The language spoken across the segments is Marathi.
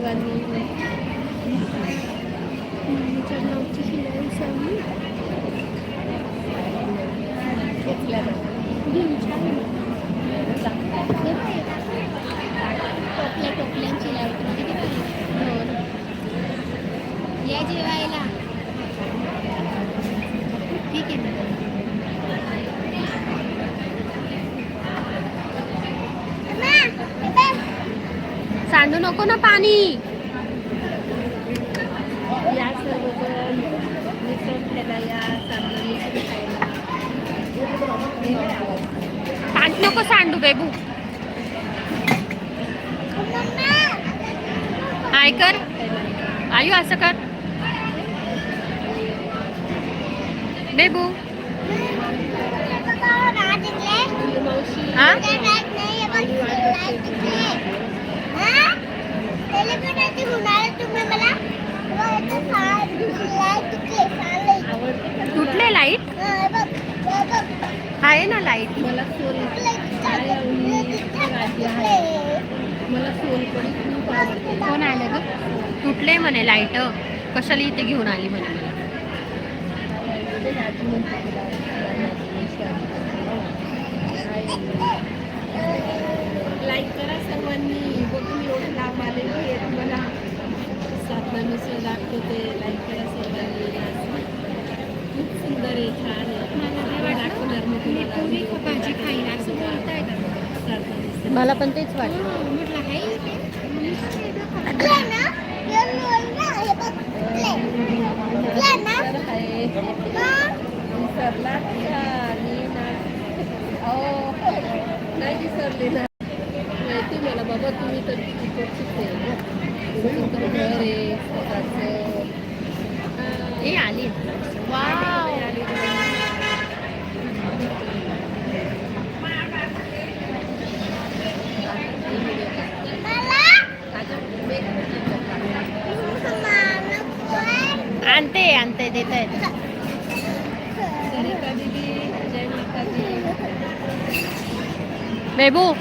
सर्वांनी चढणावची शिलाई सावली घेतल्या जातात. घेऊन छान हे बघ, टोपल्या टोपल्यांची लाइट किती भारी. हो ना. या जेवायला ठीक आहे ना सांडू नको ना पाणी. या पाणी नको सांडू बेबू. काय कर? आयु असं कर. बेबू. मावशी. हा? कुठले लाइट आहे ना लाइट मला सोल मला कोण आलं ग? तुटले म्हणे लाइट कशाला इथे घेऊन आली म्हणे मला भाजी म्हणते तिला. लाईक करा सर्वांनी बघून एवढं लाभ आलेली आहे तुम्हाला साधना मिसळ दाखवते लाईक करा सर्वांनी. खूप सुंदर आहे छान आहे? दाखवणार मी तुम्हाला. का भाजी खाईन असं बोलताय का. मला पण तेच वाटलं. म्हटलं आहे का? नाही विसरले ना. बाबा तुम्ही तर. हा. आली. आणते आणते देत आहेत बेबू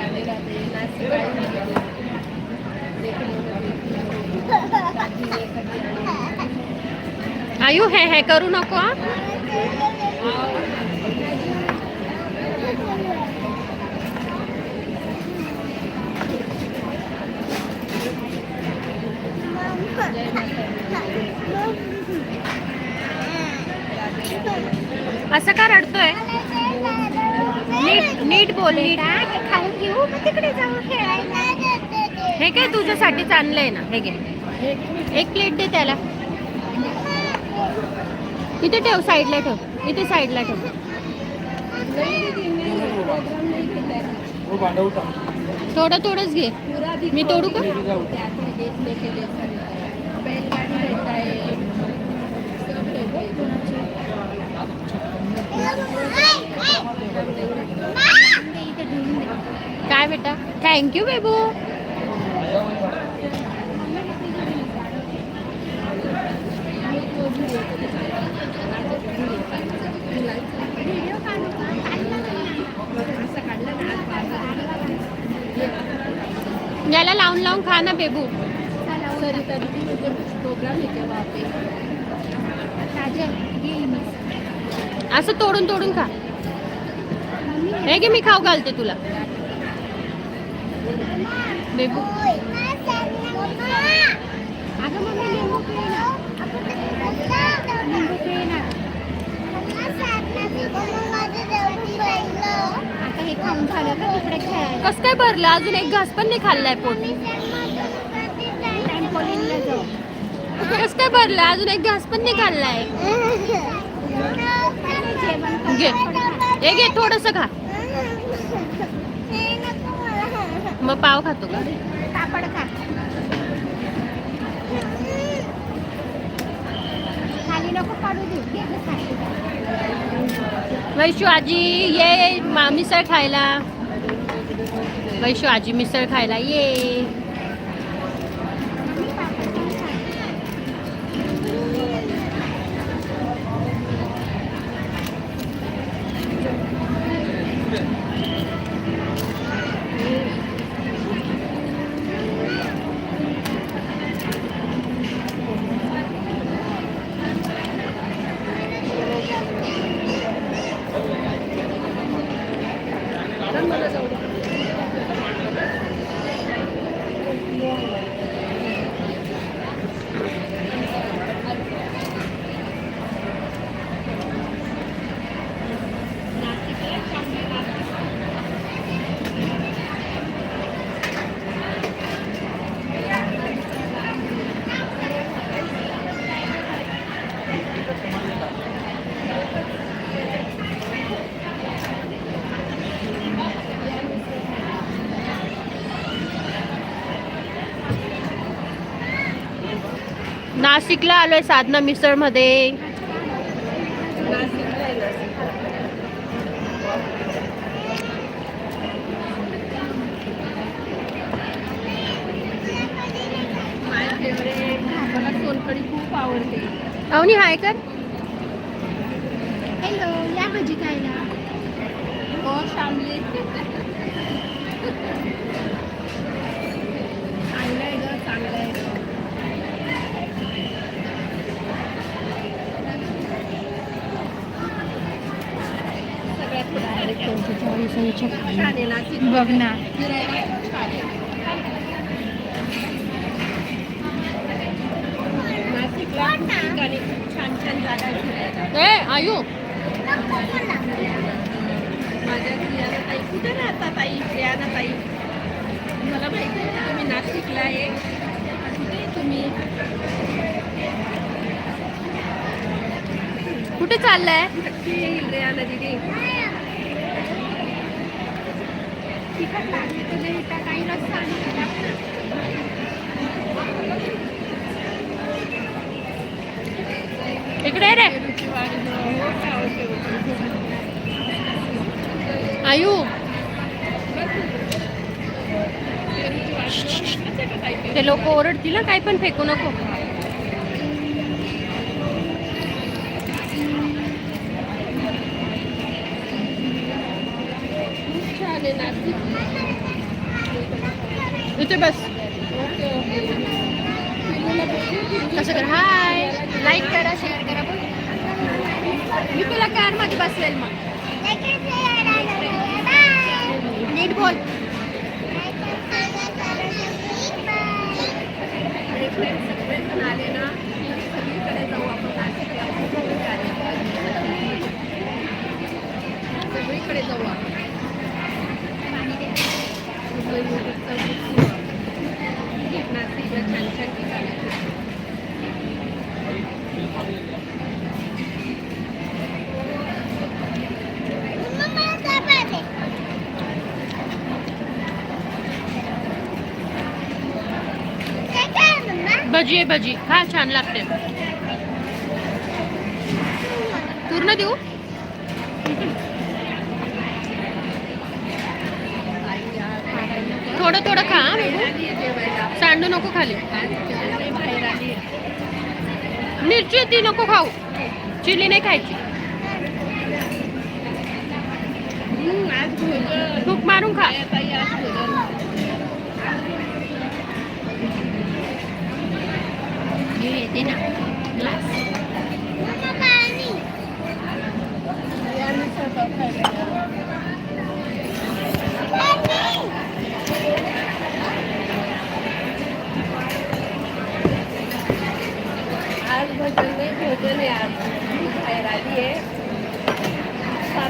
माता आयु हे हे करू नको असं का रडतोय? नीट नीट बोल नीट. तिकडे जाऊ. खेळायला हे काय तुझ्यासाठीच आणलंय ना? हे घे. एक प्लेट दे त्याला. इथे ठेव साईडला ठेव. इथे साईडला ठेव. प्रोग्राम नहीं केला है वो भांडा उठा थोडं थोडंच घे. मी तोडू का? त्यात है देखने के लिए सारा है। बैलगाड़ी रहता है सब रहते हैं। काय बेटा थँक्यू बेबू. याला लावून लावून खा ना बेबू पे असं तोडून तोडून खा. हे घे मी खाऊ घालते तुला. बेबू अगं मम्मी लिंबू पिळे ना. लिंबू पिळे ना. आता हे खाऊन झालं का तिकडे खेळायला? कसं काय भरलं? अजून एक घास पण नाही खाल्लाय पोटी. ट्रॅम्पोलिनला जाऊ. कसं काय भरलं? अजून एक घास पण नाही खाल्लाय. घे. हे घे थोडस खा. मग पाव खातो का? पापड खा. खाली नको वैशू आजी ये मा- मिसळ खायला. वैशू आजी मिसळ खायला ये. नाशिकला आलोय साधना मिसळमध्ये. नाशिकला आहे नाशिकला. माय फेवरेट मला सोलकढी खूप आवडते अवनी हाय कर. हॅलो या भजी खायला. हो शामली चांगलं आहे ग चांगलं आहे ग सगळ्यात direct छान आहे नाशिक बघ ना फिरायला खूप छान आहे नाशिकला खूप ठिकाणी खूप छान छान जागा आहे फिरायला ए आयु माझ्या प्रियाना ताई कुठे राहता ताई प्रियाना ताई मला माहिती आहे तुम्ही नाशिकला आहे. कुठे आहे तुम्ही कुठे चाललाय? नक्की येईल रियाना दिदी. इकडे रे. आयू. ते लोक ओरडतील ना काही पण फेकू नको खूप छान आहे नाशिक इथे बस. ओके कसं कर? हाय लाईक करा शेअर करा. मी तुला कारमध्ये बसवेल मग. नीट बोल. आणि friends सगळे जण आले सगळीकडे जाऊ आपण नाशिकला खूप ठिकाणी. सगळीकडे जाऊ आपण उदयनगरचं उत्सव. नाशिकला छान छान ठिकाणी आहेत. भजी आहे भजी. खा छान लागते. पूर्ण देऊ? थोडं थोडं खा सांडू नको खाली. मिरची ती नको खाऊ. चिली नाही खायची. हम्म, भूक मारून खा काय ताई आज भोजन. हे येते ना ग्लास याने स्वयंपाक खायला. आज भजन नाही भोजन आहे आज मी बाहेर आली आहे सात मिनिट आली आहे सगळं सगळं पुढे दाखवले खूप छान छान आहे नाशिकला बघायला सगळं. तुला खूप आवडतं मला. सगळं छान आहे.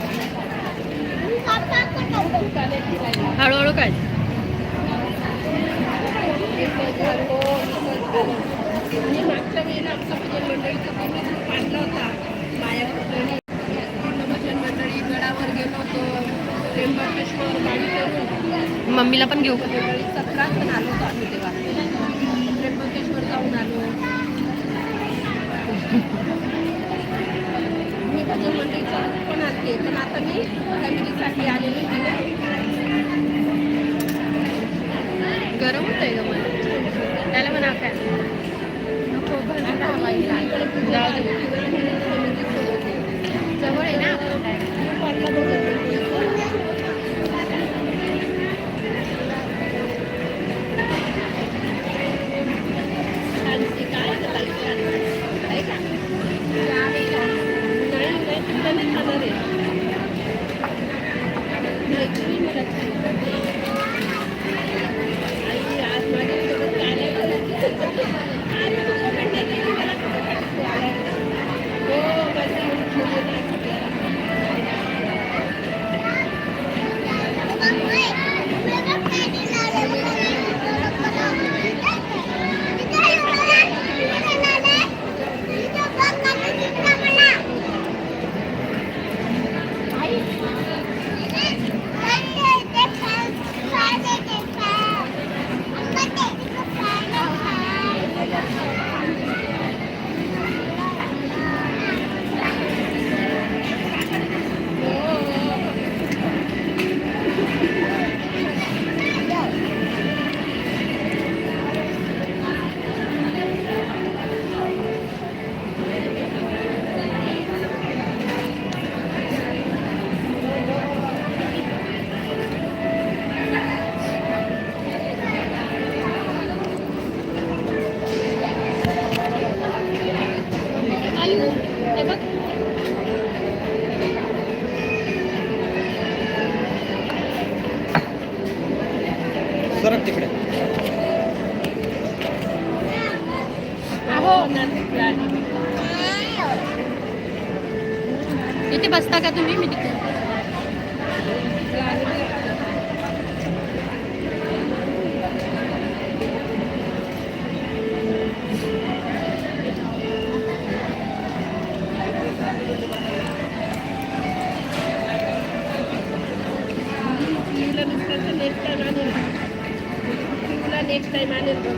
आलेली होती ना गरम होत आहे ग मला. त्याला म्हणा काय? تشوي ولا تحلم सरक तिकडे. किती बसता का तुम्ही? मी तिकडे. पिऊला नेक्स्ट टाइम आणेल बघ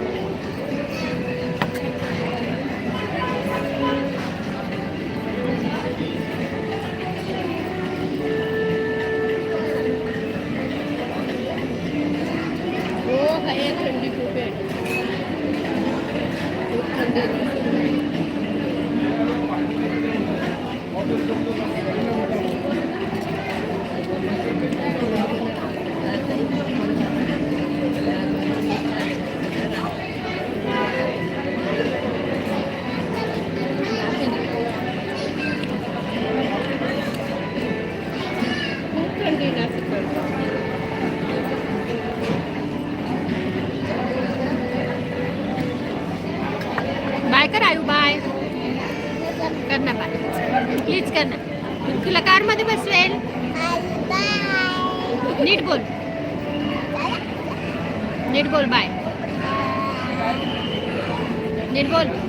हो काय थंडी करणार. तुला कर ना तुला कारमध्ये बसवेल. नीट बोल. नीट बोल बाय. नीट बोल.